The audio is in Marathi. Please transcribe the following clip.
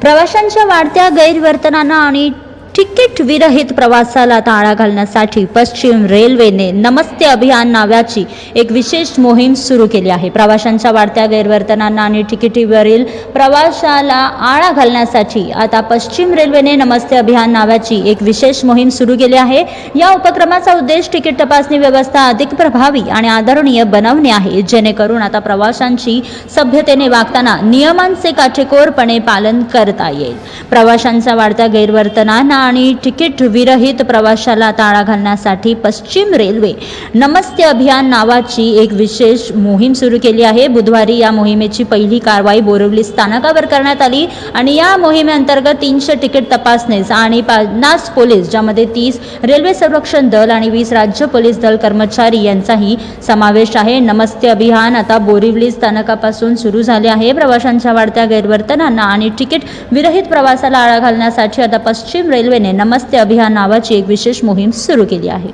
प्रवाशांच्या वाढत्या गैरवर्तनानं आणि तिकीट विरहित प्रवासाला आळा घालण्यासाठी पश्चिम रेल्वेने नमस्ते अभियान नावाची एक विशेष मोहीम सुरू केली आहे. प्रवाशांच्या वाढत्या गैरवर्तनांना आणि तिकिटीवरील प्रवाशाला आळा घालण्यासाठी आता पश्चिम रेल्वेने नमस्ते अभियान नावाची एक विशेष मोहीम सुरू केली आहे. या उपक्रमाचा उद्देश तिकीट तपासणी व्यवस्था अधिक प्रभावी आणि आदरणीय बनवणे आहे. जेणेकरून आता प्रवाशांची सभ्यतेने वागताना नियमांचे काटेकोरपणे पालन करता येईल. प्रवाशांच्या वाढत्या गैरवर्तनांना आणि तिकीट विरहित प्रवाशाला ताळा घालण्यासाठी पश्चिम रेल्वे नमस्ते अभियान नावाची एक विशेष मोहीम सुरू केली आहे. बुधवारी या मोहिमेची पहिली कारवाई बोरिवली स्थानकावर करण्यात आली आणि या मोहिमेअंतर्गत तीनशे तिकीट तपासणीस आणि पन्नास पोलीस ज्यामध्ये तीस रेल्वे संरक्षण दल आणि वीस राज्य पोलीस दल कर्मचारी यांचाही समावेश आहे. नमस्ते अभियान आता बोरिवली स्थानकापासून सुरू झाले आहे. प्रवाशांच्या वाढत्या गैरवर्तनांना आणि तिकीट विरहित प्रवासाला आळा घालण्यासाठी आता पश्चिम रेल्वे रेल्वेने नमस्ते अभियान नावाची एक विशेष मोहीम सुरू केली आहे.